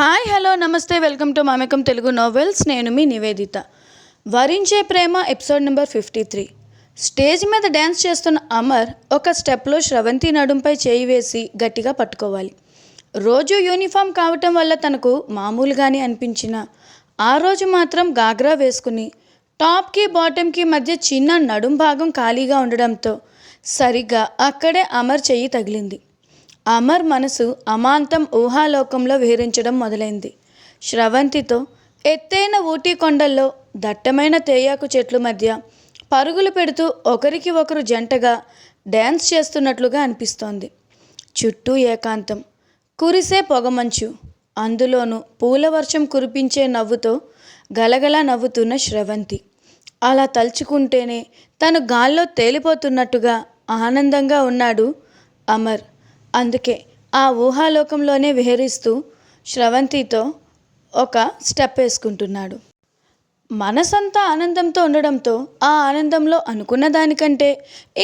Hi hello namaste welcome to Mamikam Telugu novels. నేను మీ Nivedita. Varinche Prema episode number fifty three. Stage మీద dance చేస్తున్న అమర్ ఒక స్టెప్లో శ్రవంతి నడుంపై చేయి వేసి గట్టిగా పట్టుకోవాలి. రోజు యూనిఫామ్ కావటం వల్ల తనకు మామూలుగానే అనిపించిన. ఆ రోజు మాత్రం గాగ్రా వేసుకుని టాప్కి బాటమ్కి మధ్య చిన్న నడుం భాగం ఖాళీగా ఉండడంతో సరిగ్గా అక్కడే అమర్ చెయ్యి తగిలింది. అమర్ మనసు అమాంతం ఊహాలోకంలో విహరించడం మొదలైంది. శ్రవంతితో ఎత్తైన ఊటీ కొండల్లో దట్టమైన తేయాకు చెట్ల మధ్య పరుగులు పెడుతూ ఒకరికి ఒకరు జంటగా డ్యాన్స్ చేస్తున్నట్లుగా అనిపిస్తోంది. చుట్టూ ఏకాంతం కురిసే పొగమంచు అందులోనూ పూల వర్షం కురిపించే నవ్వుతో గలగల నవ్వుతున్న శ్రవంతి. అలా తలుచుకుంటేనే తను గాల్లో తేలిపోతున్నట్టుగా ఆనందంగా ఉన్నాడు అమర్. అందుకే ఆ ఊహాలోకంలోనే విహరిస్తూ శ్రవంతితో ఒక స్టెప్ వేసుకుంటున్నాడు. మనసంతా ఆనందంతో ఉండడంతో ఆ ఆనందంలో అనుకున్న దానికంటే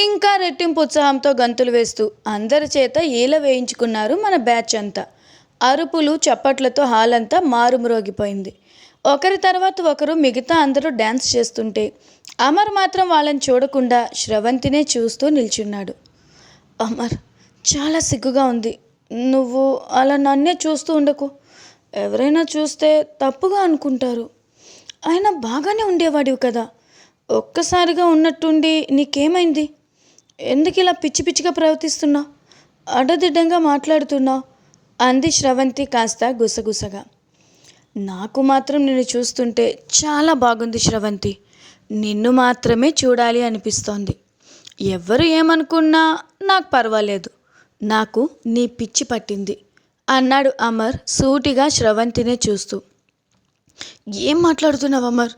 ఇంకా రెట్టింపు ఉత్సాహంతో గంతులు వేస్తూ అందరి చేత ఈల వేయించుకున్నారు మన బ్యాచ్ అంతా. అరుపులు చప్పట్లతో హాల్ అంతా మారుమ్రోగిపోయింది. ఒకరి తర్వాత ఒకరు మిగతా అందరూ డ్యాన్స్ చేస్తుంటే అమర్ మాత్రం వాళ్ళని చూడకుండా శ్రవంతినే చూస్తూ నిల్చున్నాడు. అమర్ చాలా సిగ్గుగా ఉంది. నువ్వు అలా నన్నే చూస్తూ ఉండకు. ఎవరైనా చూస్తే తప్పుగా అనుకుంటారు. అయినా బాగానే ఉండేవాడివి కదా. ఒక్కసారిగా ఉన్నట్టుండి నీకేమైంది? ఎందుకు ఇలా పిచ్చి పిచ్చిగా ప్రవర్తిస్తున్నావు అడ్డదిడ్డంగా మాట్లాడుతున్నావు అంది శ్రవంతి కాస్త గుసగుసగా. నాకు మాత్రం నిన్ను చూస్తుంటే చాలా బాగుంది శ్రవంతి. నిన్ను మాత్రమే చూడాలి అనిపిస్తోంది. ఎవరు ఏమనుకున్నా నాకు పర్వాలేదు. నాకు నీ పిచ్చి పట్టింది అన్నాడు అమర్ సూటిగా శ్రవంతినే చూస్తూ. ఏం మాట్లాడుతున్నావు అమర్?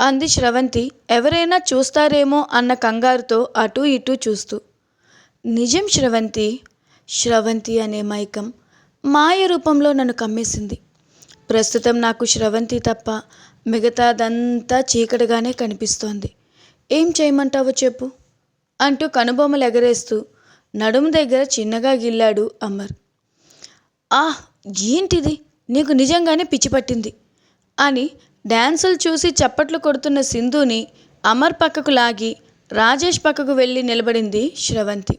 అంది శ్రవంతి. ఎవరైనా చూస్తారేమో అన్న కంగారుతో అటూ ఇటూ చూస్తూ. నిజం శ్రవంతి? శ్రవంతి అనే మైకం మాయ రూపంలో నన్ను కమ్మేసింది. ప్రస్తుతం నాకు శ్రవంతి తప్ప మిగతాదంతా చీకటిగానే కనిపిస్తోంది. ఏం చేయమంటావో చెప్పు అంటూ కనుబొమ్మలు ఎగరేస్తూ నడుము దగ్గర చిన్నగా గిల్లాడు అమర్. ఆ ఏంటిది? నీకు నిజంగానే పిచ్చి పట్టింది అని డ్యాన్సులు చూసి చప్పట్లు కొడుతున్న సింధుని అమర్ పక్కకు లాగి రాజేష్ పక్కకు వెళ్ళి నిలబడింది శ్రవంతి.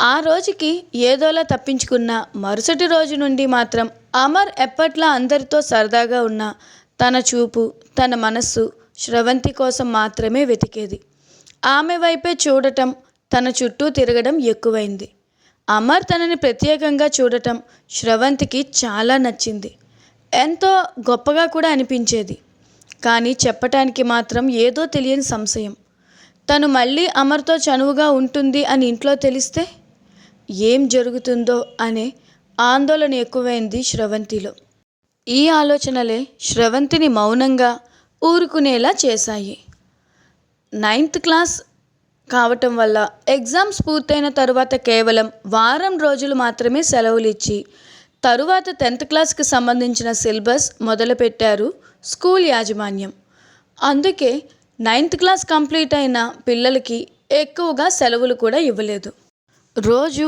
ఆ రోజుకి ఏదోలా తప్పించుకున్న మరుసటి రోజు నుండి మాత్రం అమర్ ఎప్పట్లా అందరితో సరదాగా ఉన్న తన చూపు తన మనస్సు శ్రవంతి కోసం మాత్రమే వెతికేది. ఆమె వైపే చూడటం తన చుట్టూ తిరగడం ఎక్కువైంది. అమర్ తనని ప్రత్యేకంగా చూడటం శ్రవంతికి చాలా నచ్చింది. ఎంతో గొప్పగా కూడా అనిపించేది. కానీ చెప్పటానికి మాత్రం ఏదో తెలియని సంశయం. తను మళ్ళీ అమర్తో చనువుగా ఉంటుంది అని ఇంట్లో తెలిస్తే ఏం జరుగుతుందో అనే ఆందోళన ఎక్కువైంది శ్రవంతిలో. ఈ ఆలోచనలే శ్రవంతిని మౌనంగా ఊరుకునేలా చేశాయి. నైన్త్ క్లాస్ కావటం వల్ల ఎగ్జామ్స్ పూర్తయిన తరువాత కేవలం వారం రోజులు మాత్రమే సెలవులు ఇచ్చి తరువాత టెన్త్ క్లాస్కి సంబంధించిన సిలబస్ మొదలుపెట్టారు స్కూల్ యాజమాన్యం. అందుకే నైన్త్ క్లాస్ కంప్లీట్ అయిన పిల్లలకి ఎక్కువగా సెలవులు కూడా ఇవ్వలేదు. రోజు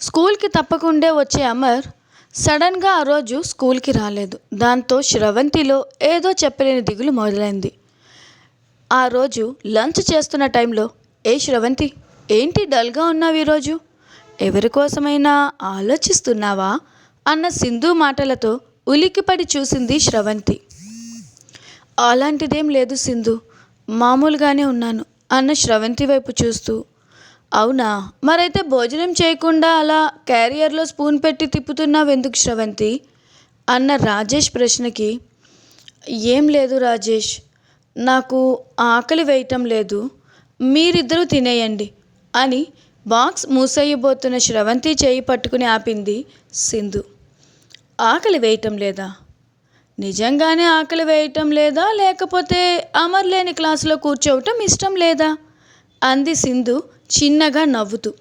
స్కూల్కి తప్పకుండే వచ్చే అమర్ సడన్గా ఆ రోజు స్కూల్కి రాలేదు. దాంతో శ్రవంతిలో ఏదో చెప్పలేని దిగులు మొదలైంది. ఆ రోజు లంచ్ చేస్తున్న టైంలో ఏ శ్రవంతి ఏంటి డల్గా ఉన్నావు ఈరోజు? ఎవరి కోసమైనా ఆలోచిస్తున్నావా? అన్న సింధు మాటలతో ఉలిక్కిపడి చూసింది శ్రవంతి. అలాంటిదేం లేదు సింధు మామూలుగానే ఉన్నాను అన్న శ్రవంతి వైపు చూస్తూ. అవునా? మరైతే భోజనం చేయకుండా అలా క్యారియర్లో స్పూన్ పెట్టి తిప్పుతున్నావు ఎందుకు శ్రవంతి? అన్న రాజేష్ ప్రశ్నకి. ఏం లేదు రాజేష్ నాకు ఆకలి వేయటం లేదు. మీరిద్దరూ తినేయండి అని బాక్స్ మూసేయబోతున్న శ్రవంతి చేయి పట్టుకుని ఆపింది సింధు. ఆకలి వేయటం లేదా? నిజంగానే ఆకలి వేయటం లేదా? లేకపోతే అమర్ లేని క్లాసులో కూర్చోవటం ఇష్టం లేదా? అంది సింధు చిన్నగా నవ్వుతూ.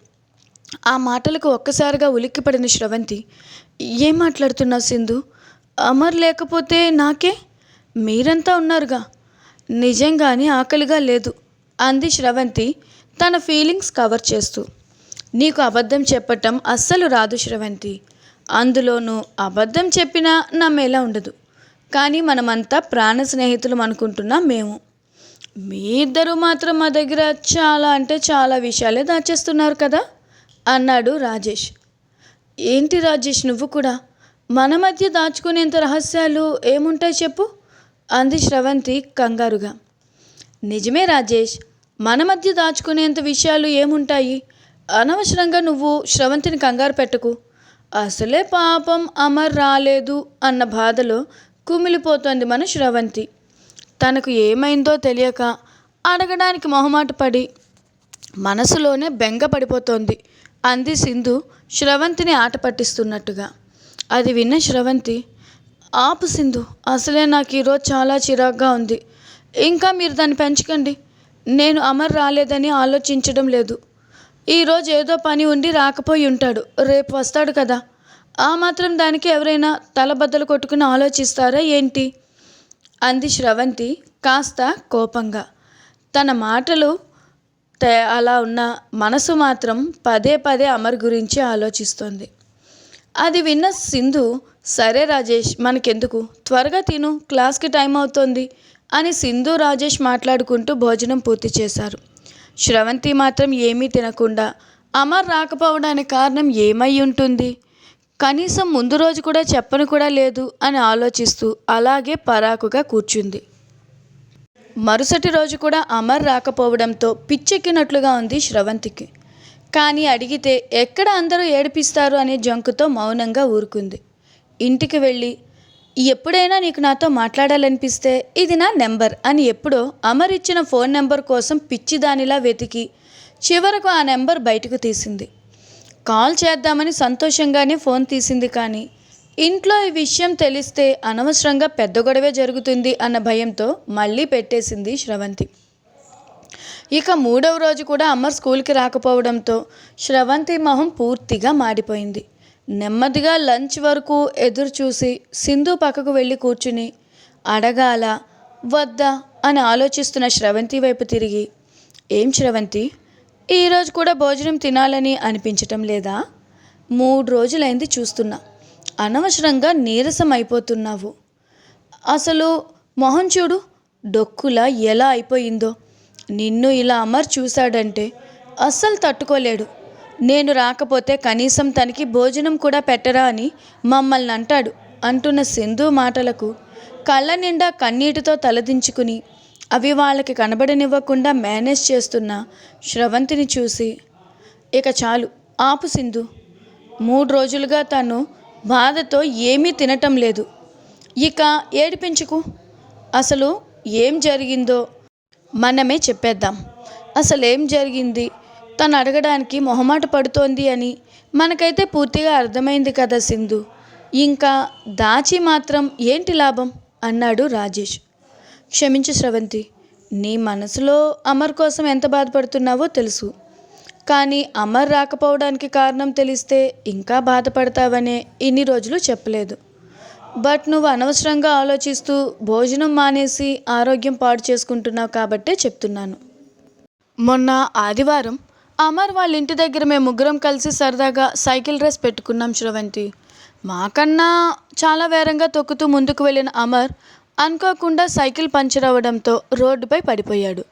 ఆ మాటలకు ఒక్కసారిగా ఉలిక్కిపడిన శ్రవంతి ఏం మాట్లాడుతున్నావు సింధు? అమర్ లేకపోతే నాకే? మీరంతా ఉన్నారుగా. నిజంగానే ఆకలిగా లేదు. అంది శ్రవంతి. తన ఫీలింగ్స్ కవర్ చేస్తూ. నీకు అబద్ధం చెప్పటం అస్సలు రాదు శ్రవంతి. అందులోనూ అబద్ధం చెప్పినా నమ్మేలా ఉండదు. కానీ మనమంతా ప్రాణ స్నేహితులం అనుకుంటున్నాం మేము. మీ ఇద్దరు మాత్రం మా దగ్గర చాలా అంటే చాలా విషయాలే దాచేస్తున్నారు కదా? అన్నాడు రాజేష్. ఏంటి రాజేష్ నువ్వు కూడా? మన మధ్య దాచుకునేంత రహస్యాలు ఏముంటాయి చెప్పు? అంది శ్రవంతి కంగారుగా. నిజమే రాజేష్ మన మధ్య దాచుకునేంత విషయాలు ఏముంటాయి? అనవసరంగా నువ్వు శ్రవంతిని కంగారు పెట్టకు. అసలే పాపం అమర్ రాలేదు అన్న బాధలో కుమిలిపోతోంది మన శ్రవంతి తనకు ఏమైందో తెలియక అడగడానికి మొహమాట పడి మనసులోనే బెంగ పడిపోతోంది అంది సింధు శ్రవంతిని ఆట పట్టిస్తున్నట్టుగా. అది విన్న శ్రవంతి ఆపు సింధు అసలే నాకు ఈరోజు చాలా చిరాగ్గా ఉంది. ఇంకా మీరు దాన్ని పెంచకండి. నేను అమర్ రాలేదని ఆలోచించడం లేదు. ఈరోజు ఏదో పని ఉండి రాకపోయి ఉంటాడు. రేపు వస్తాడు కదా. ఆ మాత్రం దానికి ఎవరైనా తలబద్దలు కొట్టుకుని ఆలోచిస్తారా ఏంటి? అంది శ్రవంతి కాస్త కోపంగా. తన మాటలు తే- అలా ఉన్న మనసు మాత్రం పదే పదే అమర్ గురించి ఆలోచిస్తోంది. అది విన్న సింధు సరే రాజేష్ మనకెందుకు? త్వరగా తిను క్లాస్కి టైం అవుతోంది. అని సింధు రాజేష్ మాట్లాడుకుంటూ భోజనం పూర్తి చేశారు. శ్రవంతి మాత్రం ఏమీ తినకుండా అమర్ రాకపోవడానికి కారణం ఏమై ఉంటుంది? కనీసం ముందు రోజు కూడా చెప్పను కూడా లేదు అని ఆలోచిస్తూ అలాగే పరాకుగా కూర్చుంది. మరుసటి రోజు కూడా అమర్ రాకపోవడంతో పిచ్చెక్కినట్లుగా ఉంది శ్రవంతికి. కానీ అడిగితే ఎక్కడ అందరూ ఏడిపిస్తారు అనే జంకుతో మౌనంగా ఊరుకుంది. ఇంటికి వెళ్ళి ఎప్పుడైనా నీకు నాతో మాట్లాడాలనిపిస్తే ఇది నా నెంబర్ అని ఎప్పుడో అమర్ ఇచ్చిన ఫోన్ నెంబర్ కోసం పిచ్చిదానిలా వెతికి చివరకు ఆ నెంబర్ బయటకు తీసింది. కాల్ చేద్దామని సంతోషంగానే ఫోన్ తీసింది కానీ ఇంట్లో ఈ విషయం తెలిస్తే అనవసరంగా పెద్ద గొడవే జరుగుతుంది అన్న భయంతో మళ్ళీ పెట్టేసింది శ్రవంతి. ఇక మూడవ రోజు కూడా అమర్ స్కూల్కి రాకపోవడంతో శ్రవంతి మొహం పూర్తిగా మాడిపోయింది. నెమ్మదిగా లంచ్ వరకు ఎదురు చూసి సింధు పక్కకు వెళ్ళి కూర్చుని అడగాల వద్దా? అని ఆలోచిస్తున్న శ్రవంతి వైపు తిరిగి ఏం శ్రవంతి? ఈరోజు కూడా భోజనం తినాలని అనిపించటం లేదా? మూడు రోజులైంది చూస్తున్నా. అనవసరంగా నీరసం అయిపోతున్నావు. అసలు మొహం చూడు డొక్కులా ఎలా అయిపోయిందో. నిన్ను ఇలా అమర్ చూశాడంటే అస్సలు తట్టుకోలేడు. నేను రాకపోతే కనీసం తనకి భోజనం కూడా పెట్టరా అని మమ్మల్ని అంటాడు అంటున్న సింధు మాటలకు. కళ్ళ నిండా కన్నీటితో తలదించుకుని అవి వాళ్ళకి కనబడనివ్వకుండా మేనేజ్ చేస్తున్న శ్రవంతిని చూసి ఇక చాలు ఆపు సింధు. మూడు రోజులుగా తను బాధతో ఏమీ తినటం లేదు. ఇక ఏడిపించుకు. అసలు ఏం జరిగిందో మనమే చెప్పేద్దాం. అసలు ఏం జరిగింది? తను అడగడానికి మొహమాట పడుతోంది అని మనకైతే పూర్తిగా అర్థమైంది కదా సింధు. ఇంకా దాచి మాత్రం ఏంటి లాభం? అన్నాడు రాజేష్. క్షమించు స్రవంతి నీ మనసులో అమర్ కోసం ఎంత బాధపడుతున్నావో తెలుసు. కానీ అమర్ రాకపోవడానికి కారణం తెలిస్తే ఇంకా బాధపడతావనే ఇన్ని రోజులు చెప్పలేదు. బట్ నువ్వు అనవసరంగా ఆలోచిస్తూ భోజనం మానేసి ఆరోగ్యం పాడు చేసుకుంటున్నావు కాబట్టే చెప్తున్నాను. మొన్న ఆదివారం అమర్ వాళ్ళ ఇంటి దగ్గర మేము ముగ్గురం కలిసి సరదాగా సైకిల్ రేస్ పెట్టుకున్నాం శ్రవంతి. మాకన్నా చాలా వేగంగా తొక్కుతూ ముందుకు వెళ్ళిన అమర్ అనుకోకుండా సైకిల్ పంచర్ అవ్వడంతో రోడ్డుపై పడిపోయాడు.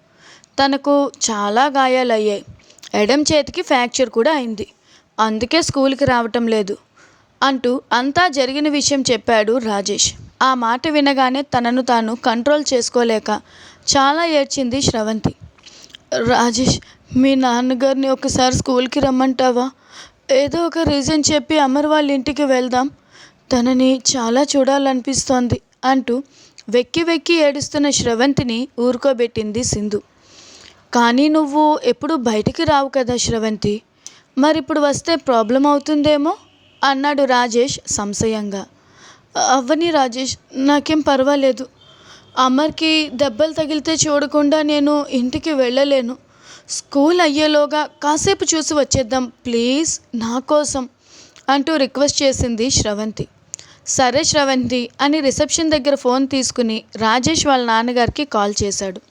తనకు చాలా గాయాలయ్యాయి. ఎడం చేతికి ఫ్రాక్చర్ కూడా అయింది. అందుకే స్కూల్కి రావటం లేదు అంటూ అంతా జరిగిన విషయం చెప్పాడు రాజేష్. ఆ మాట వినగానే తనను తాను కంట్రోల్ చేసుకోలేక చాలా ఏడ్చింది శ్రవంతి. రాజేష్ మీ నాన్నగారిని ఒకసారి స్కూల్కి రమ్మంటావా? ఏదో ఒక రీజన్ చెప్పి అమర్ వాళ్ళ ఇంటికి వెళ్దాం. తనని చాలా చూడాలనిపిస్తోంది అంటూ వెక్కి వెక్కి ఏడుస్తున్న శ్రవంతిని ఊరుకోబెట్టింది సింధు. కానీ నువ్వు ఎప్పుడు బయటికి రావు కదా శ్రవంతి. మరి ఇప్పుడు వస్తే ప్రాబ్లం అవుతుందేమో? అన్నాడు రాజేష్ సంశయంగా. అవ్వని రాజేష్ నాకేం పర్వాలేదు. అమర్కి దెబ్బలు తగిలితే చూడకుండా నేను ఇంటికి వెళ్ళలేను. స్కూల్ అయ్యేలోగా కాసేపు చూసి వచ్చేద్దాం ప్లీజ్ నా కోసం అంటూ రిక్వెస్ట్ చేసింది శ్రవంతి. సరే శ్రవంతి అని రిసెప్షన్ దగ్గర ఫోన్ తీసుకుని రాజేష్ వాళ్ళ నాన్నగారికి కాల్ చేశాడు.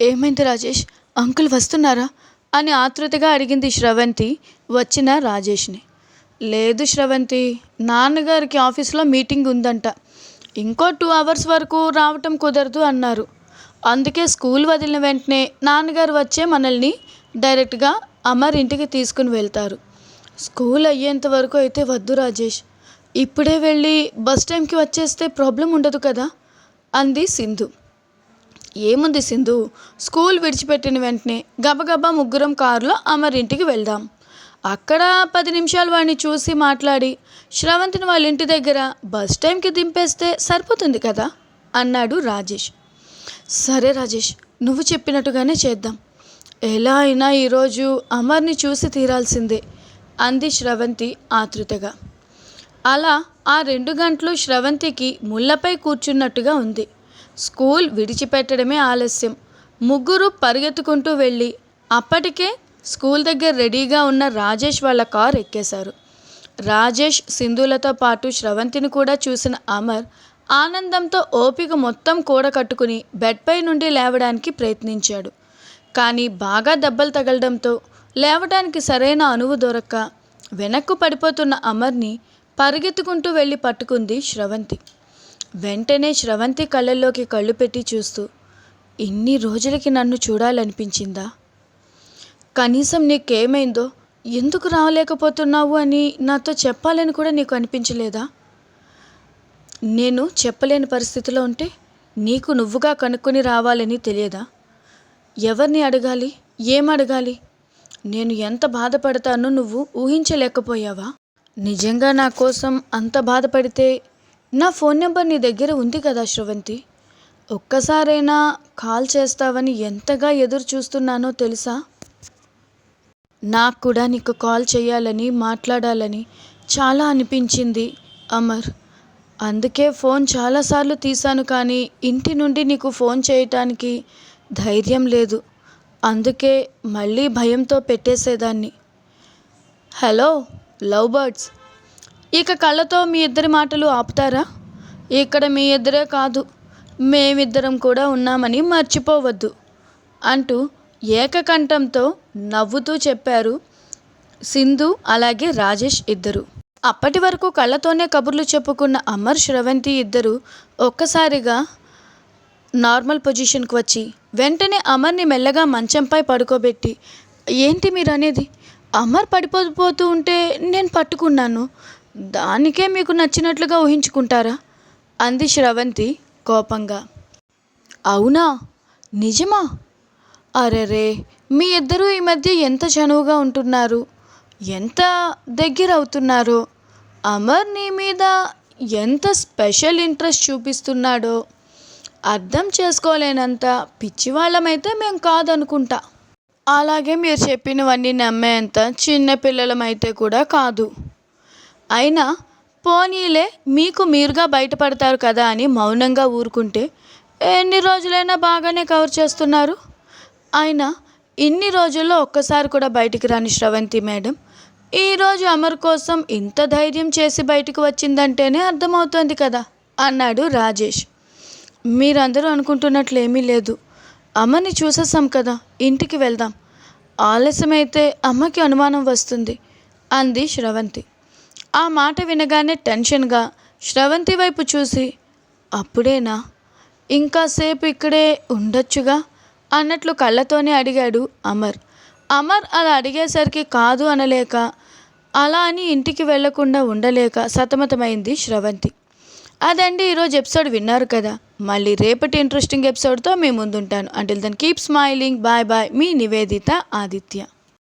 ఏమైంది రాజేష్? అంకుల్ వస్తున్నారా? అని ఆతృతగా అడిగింది శ్రవంతి వచ్చిన రాజేష్ని. లేదు శ్రవంతి నాన్నగారికి ఆఫీస్లో మీటింగ్ ఉందంట. ఇంకో టూ అవర్స్ వరకు రావటం కుదరదు అన్నారు. అందుకే స్కూల్ వదిలిన వెంటనే నాన్నగారు వచ్చే మనల్ని డైరెక్ట్గా అమర్ ఇంటికి తీసుకుని వెళ్తారు. స్కూల్ అయ్యేంత వరకు అయితే వద్దు రాజేష్. ఇప్పుడే వెళ్ళి బస్ టైంకి వచ్చేస్తే ప్రాబ్లం ఉండదు కదా? అంది సింధు. ఏముంది సింధు? స్కూల్ విడిచిపెట్టిన వెంటనే గబగబా ముగ్గురం కారులో అమర్ ఇంటికి వెళ్దాం. అక్కడ పది నిమిషాలు వాడిని చూసి మాట్లాడి శ్రవంతిని వాళ్ళ ఇంటి దగ్గర బస్ టైంకి దింపేస్తే సరిపోతుంది కదా? అన్నాడు రాజేష్. సరే రాజేష్ నువ్వు చెప్పినట్టుగానే చేద్దాం. ఎలా అయినా ఈరోజు అమర్ని చూసి తీరాల్సిందే అంది శ్రవంతి ఆతృతగా. అలా ఆ రెండు గంటలు శ్రవంతికి ముళ్ళపై కూర్చున్నట్టుగా ఉంది. స్కూల్ విడిచిపెట్టడమే ఆలస్యం. ముగ్గురు పరిగెత్తుకుంటూ వెళ్ళి అప్పటికే స్కూల్ దగ్గర రెడీగా ఉన్న రాజేష్ వాళ్ళ కార్ ఎక్కేశారు. రాజేష్ సింధులతో పాటు శ్రవంతిని కూడా చూసిన అమర్ ఆనందంతో ఓపిక మొత్తం కూడకట్టుకుని బెడ్పై నుండి లేవడానికి ప్రయత్నించాడు. కానీ బాగా దెబ్బలు తగలడంతో లేవడానికి సరైన అనువు దొరక్క వెనక్కు పడిపోతున్న అమర్ని పరిగెత్తుకుంటూ వెళ్ళి పట్టుకుంది శ్రవంతి. వెంటనే శ్రవంతి కళ్ళల్లోకి కళ్ళు పెట్టి చూస్తూ ఇన్ని రోజులకి నన్ను చూడాలనిపించిందా? కనీసం నీకేమైందో ఎందుకు రాలేకపోతున్నావు అని నాతో చెప్పాలని కూడా నీకు అనిపించలేదా? నేను చెప్పలేని పరిస్థితిలో ఉంటే నీకు నువ్వుగా కనుక్కొని రావాలని తెలియదా? ఎవరిని అడగాలి? ఏం అడగాలి? నేను ఎంత బాధపడతానో నువ్వు ఊహించలేకపోయావా? నిజంగా నా కోసం అంత బాధపడితే నా ఫోన్ నెంబర్ నీ దగ్గర ఉంది కదా శ్రవంతి? ఒక్కసారైనా కాల్ చేస్తావని ఎంతగా ఎదురు చూస్తున్నానో తెలుసా? నాకు కూడా నీకు కాల్ చేయాలని మాట్లాడాలని చాలా అనిపించింది అమర్. అందుకే ఫోన్ చాలాసార్లు తీశాను కానీ ఇంటి నుండి నీకు ఫోన్ చేయటానికి ధైర్యం లేదు. అందుకే మళ్ళీ భయంతో పెట్టేసేదాన్ని. Hello love birds. ఇక కళ్ళతో మీ ఇద్దరి మాటలు ఆపుతారా? ఇక్కడ మీ ఇద్దరే కాదు మేమిద్దరం కూడా ఉన్నామని మర్చిపోవద్దు అంటూ ఏకకంఠంతో నవ్వుతూ చెప్పారు సింధు అలాగే రాజేష్ ఇద్దరు. అప్పటి వరకు కళ్ళతోనే కబుర్లు చెప్పుకున్న అమర్ శ్రవంతి ఇద్దరు ఒక్కసారిగా నార్మల్ పొజిషన్కి వచ్చి వెంటనే అమర్ని మెల్లగా మంచంపై పడుకోబెట్టి ఏంటి మీరు అనేది అమర్ పడిపోతూ ఉంటే నేను పట్టుకున్నాను. దానికే మీకు నచ్చినట్లుగా ఊహించుకుంటారా? అంది శ్రవంతి కోపంగా. అవునా? నిజమా? అరెరే మీ ఇద్దరూ ఈ మధ్య ఎంత చనువుగా ఉంటున్నారు. ఎంత దగ్గర అవుతున్నారో అమర్ నీ మీద ఎంత స్పెషల్ ఇంట్రెస్ట్ చూపిస్తున్నాడో అర్థం చేసుకోలేనంత పిచ్చివాళ్ళమైతే మేము కాదనుకుంటా. అలాగే మీరు చెప్పినవన్నీ నమ్మేంత చిన్న పిల్లలమైతే కూడా కాదు. అయినా పోనీలే మీకు మీరుగా బయటపడతారు కదా అని మౌనంగా ఊరుకుంటే ఎన్ని రోజులైనా బాగానే కవర్ చేస్తున్నారు. అయినా ఇన్ని రోజుల్లో ఒక్కసారి కూడా బయటికి రాని శ్రవంతి మేడం ఈరోజు అమర్ కోసం ఇంత ధైర్యం చేసి బయటకు వచ్చిందంటేనే అర్థమవుతోంది కదా అన్నాడు రాజేష్. మీరందరూ అనుకుంటున్నట్లు ఏమీ లేదు. అమ్మని చూసేసాం కదా ఇంటికి వెళ్దాం. ఆలస్యమైతే అమ్మకి అనుమానం వస్తుంది అంది శ్రవంతి. ఆ మాట వినగానే టెన్షన్గా శ్రవంతి వైపు చూసి అప్పుడేనా? ఇంకాసేపు ఇక్కడే ఉండొచ్చుగా అన్నట్లు కళ్ళతోనే అడిగాడు అమర్. అమర్ అలా అడిగేసరికి కాదు అనలేక అలా అని ఇంటికి వెళ్ళకుండా ఉండలేక సతమతమైంది శ్రవంతి. అదండి ఈరోజు ఎపిసోడ్ విన్నారు కదా మళ్ళీ రేపటి ఇంట్రెస్టింగ్ ఎపిసోడ్తో మీ ముందుంటాను. Until then keep smiling bye bye మీ నివేదిత ఆదిత్య.